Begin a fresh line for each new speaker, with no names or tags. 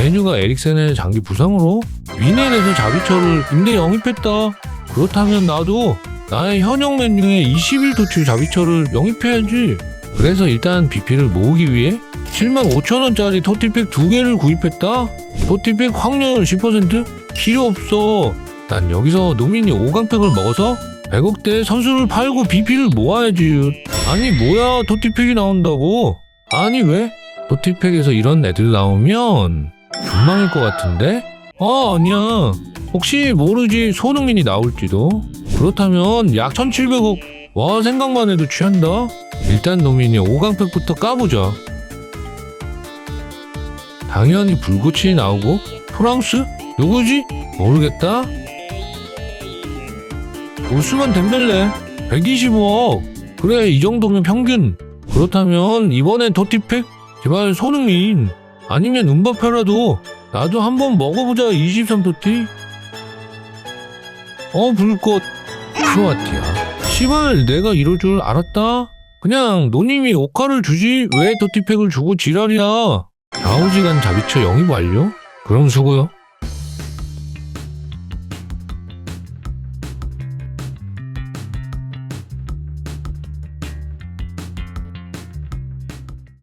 메뉴가 에릭센의 장기 부상으로 위넨에서 자비처를 임대 영입했다. 그렇다면 나도 나의 현역 메뉴에 21토치 자비처를 영입해야지. 그래서 일단 BP를 모으기 위해 7만 5천 원짜리 토티팩 두 개를 구입했다. 토티팩 확률 10% 필요 없어. 난 여기서 노민이 5강팩을 먹어서 100억대 선수를 팔고 BP를 모아야지. 아니 뭐야 토티팩이 나온다고? 아니 왜? 토티팩에서 이런 애들 나오면 금방일 것 같은데? 아 아니야. 혹시 모르지 손흥민이 나올지도. 그렇다면 약 1700억. 와 생각만 해도 취한다. 일단 노민이 5강팩부터 까보자. 당연히 불꽃이 나오고 프랑스? 누구지? 모르겠다. 우스만 덴벨레 125억. 그래 이 정도면 평균. 그렇다면 이번엔 토티팩? 제발 손흥민 아니면 은바페라도 나도 한번 먹어보자 23토티. 어 불꽃 크로아티아. 시발 내가 이럴 줄 알았다. 그냥 노님이 오카를 주지 왜 토티팩을 주고 지랄이야. 좌우지간 자비처 영입 완료? 그럼 수고요.